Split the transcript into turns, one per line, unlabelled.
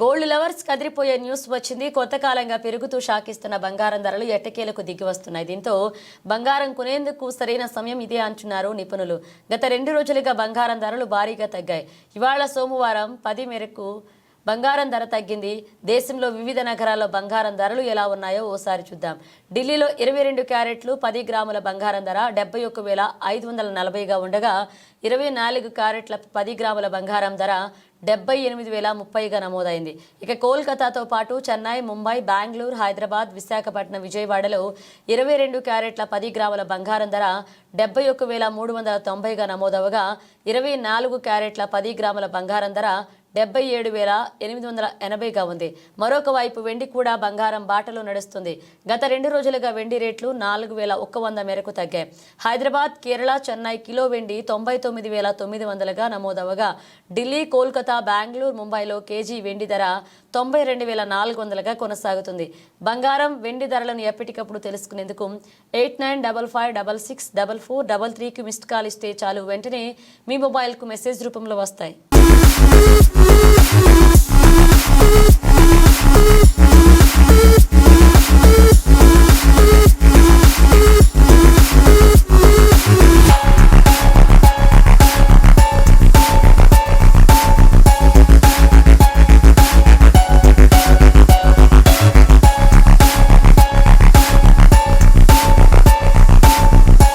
Gold lovers కదిరిపోయే news వచ్చింది. కొత్త కాలంగా పెరుగుతూ షాకిస్తున్న బంగారం ధరలు ఎట్టకేలకు దిగి వస్తున్నాయి దీంతో బంగారం కొనేందుకు సరైన సమయం ఇదే అంటున్నారు నిపుణులు. గత రెండు రోజులుగా బంగారం ధరలు భారీగా తగ్గాయి. ఇవాళ సోమవారం పది మేరకు బంగారం ధర తగ్గింది. దేశంలో వివిధ నగరాల్లో బంగారం ధరలు ఎలా ఉన్నాయో ఓసారి చూద్దాం. ఢిల్లీలో ఇరవై రెండు క్యారెట్లు పది గ్రాముల బంగారం ధర డెబ్బై ఒక్క వేల ఐదు వందల నలభైగా ఉండగా ఇరవై నాలుగు క్యారెట్ల పది గ్రాముల బంగారం ధర డెబ్బై ఎనిమిది వేల ముప్పైగా నమోదైంది. ఇక కోల్కతాతో పాటు చెన్నై ముంబై బెంగళూరు హైదరాబాద్ విశాఖపట్నం విజయవాడలో ఇరవై రెండు క్యారెట్ల పది గ్రాముల బంగారం ధర డెబ్బై ఒక్క వేల మూడు వందల తొంభైగా నమోదవగా ఇరవై నాలుగు క్యారెట్ల పది గ్రాముల బంగారం ధర డెబ్బై ఏడు వేల ఎనిమిది వందల ఎనభైగా ఉంది. మరొక వైపు వెండి కూడా బంగారం బాటలో నడుస్తుంది. గత రెండు రోజులుగా వెండి రేట్లు నాలుగు వేల ఒక్క వంద మేరకు తగ్గాయి. హైదరాబాద్ కేరళ చెన్నై కిలో వెండి తొంభై తొమ్మిది వేల తొమ్మిది వందలుగా నమోదవగా. ఢిల్లీ కోల్కతా బెంగళూరు ముంబైలో కేజీ వెండి ధర తొంభై రెండు వేల నాలుగు వందలుగా కొనసాగుతుంది. బంగారం వెండి ధరలను ఎప్పటికప్పుడు తెలుసుకునేందుకు eight nine double five double six double four double త్రీకి మిస్డ్ కాల్ ఇస్తే చాలు. వెంటనే మీ మొబైల్కు మెసేజ్ రూపంలో వస్తాయి.